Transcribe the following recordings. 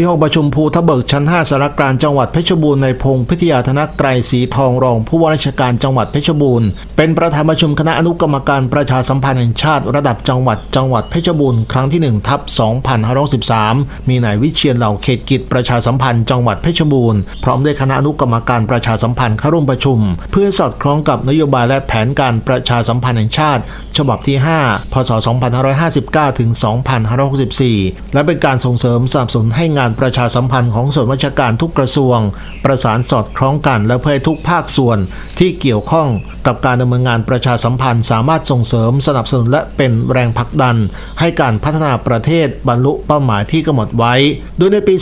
ที่ห้องประชุมภูทะเบิกชั้น 5สารกลางจังหวัดเพชรบูรณ์ในพงพิทยาธนไตรศรีทองรองผู้ว่าราชการจังหวัดเพชรบูรณ์เป็นประธานประชุมคณะอนุกรรมการประชาสัมพันธ์แห่งชาติระดับจังหวัดจังหวัดเพชรบูรณ์ครั้งที่1ทับ2513 มีนายวิเชียนเหล่าเขตกิจประชาสัมพันธ์จังหวัดเพชรบูรณ์พร้อมด้วยคณะอนุกรรมการประชาสัมพันธ์เข้าร่วมประชุม เพื่อสอดคล้องกับนโยบายและแผนการประชาสัมพันธ์แห่งชาติ ฉบับที่ 5 พศ 2559 ถึง 2564 และเป็นการส่งเสริมสนับสนุนให้งานประชาสัมพันธ์ของส่วนราชการทุกกระทรวง ประสานสอดคล้องกันและเพื่อทุกภาคส่วนที่เกี่ยวข้องกับการดำเนินงานประชาสัมพันธ์ สามารถส่งเสริมสนับสนุนและเป็นแรงผลักดัน ให้การพัฒนาประเทศบรรลุเป้าหมายที่กำหนดไว้ โดยในปี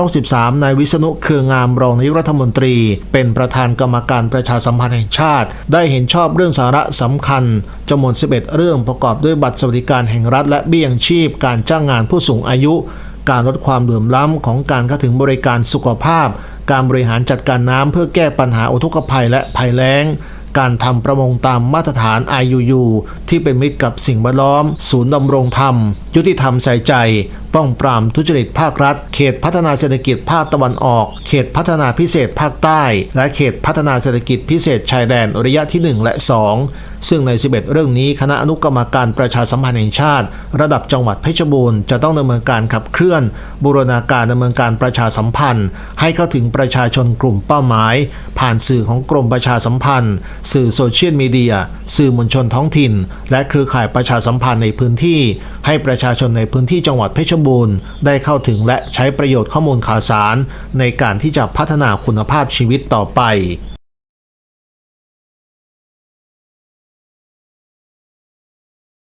2563นายวิษณุเครืองามรองนายกรัฐมนตรี เป็นประธานกรรมการประชาสัมพันธ์แห่งชาติ ได้เห็นชอบเรื่องสาระสำคัญจำนวน 11 เรื่องประกอบด้วยบัตรสวัสดิการแห่งรัฐและเบี้ยยังชีพการจ้างงานผู้สูงอายุ การลดความเหลื่อมล้ำของการเข้าถึงบริการสุขภาพ การบริหารจัดการน้ำเพื่อแก้ปัญหาอุทกภัยและภัยแล้งการทำประมงตามมาตรฐาน IUU ที่เป็นมิตรกับสิ่งแวดล้อม ศูนย์ดำรงธรรม ยุติธรรมใส่ใจ ป้องปรามทุจริตภาครัฐ เขตพัฒนาเศรษฐกิจภาคตะวันออก เขตพัฒนาพิเศษภาคใต้ และเขตพัฒนาเศรษฐกิจพิเศษชายแดนระยะที่ 1 และ 2 ซึ่งใน 11 เรื่องนี้คณะอนุกรรมการประชาสัมพันธ์แห่งชาติ ระดับจังหวัดเพชรบูรณ์จะต้องดำเนินการขับเคลื่อน บูรณาการดำเนินการประชาสัมพันธ์ ให้เข้าถึงประชาชนกลุ่มเป้าหมาย ผ่านสื่อของกรมประชาสัมพันธ์ สื่อโซเชียลมีเดีย สื่อมวลชนท้องถิ่น และเครือข่ายประชาสัมพันธ์ในพื้นที่ ให้ประชาชนในพื้นที่จังหวัดเพชรบูรณ์ได้เข้าถึงและใช้ประโยชน์ข้อมูลข่าวสาร ในการที่จะพัฒนาคุณภาพชีวิตต่อไป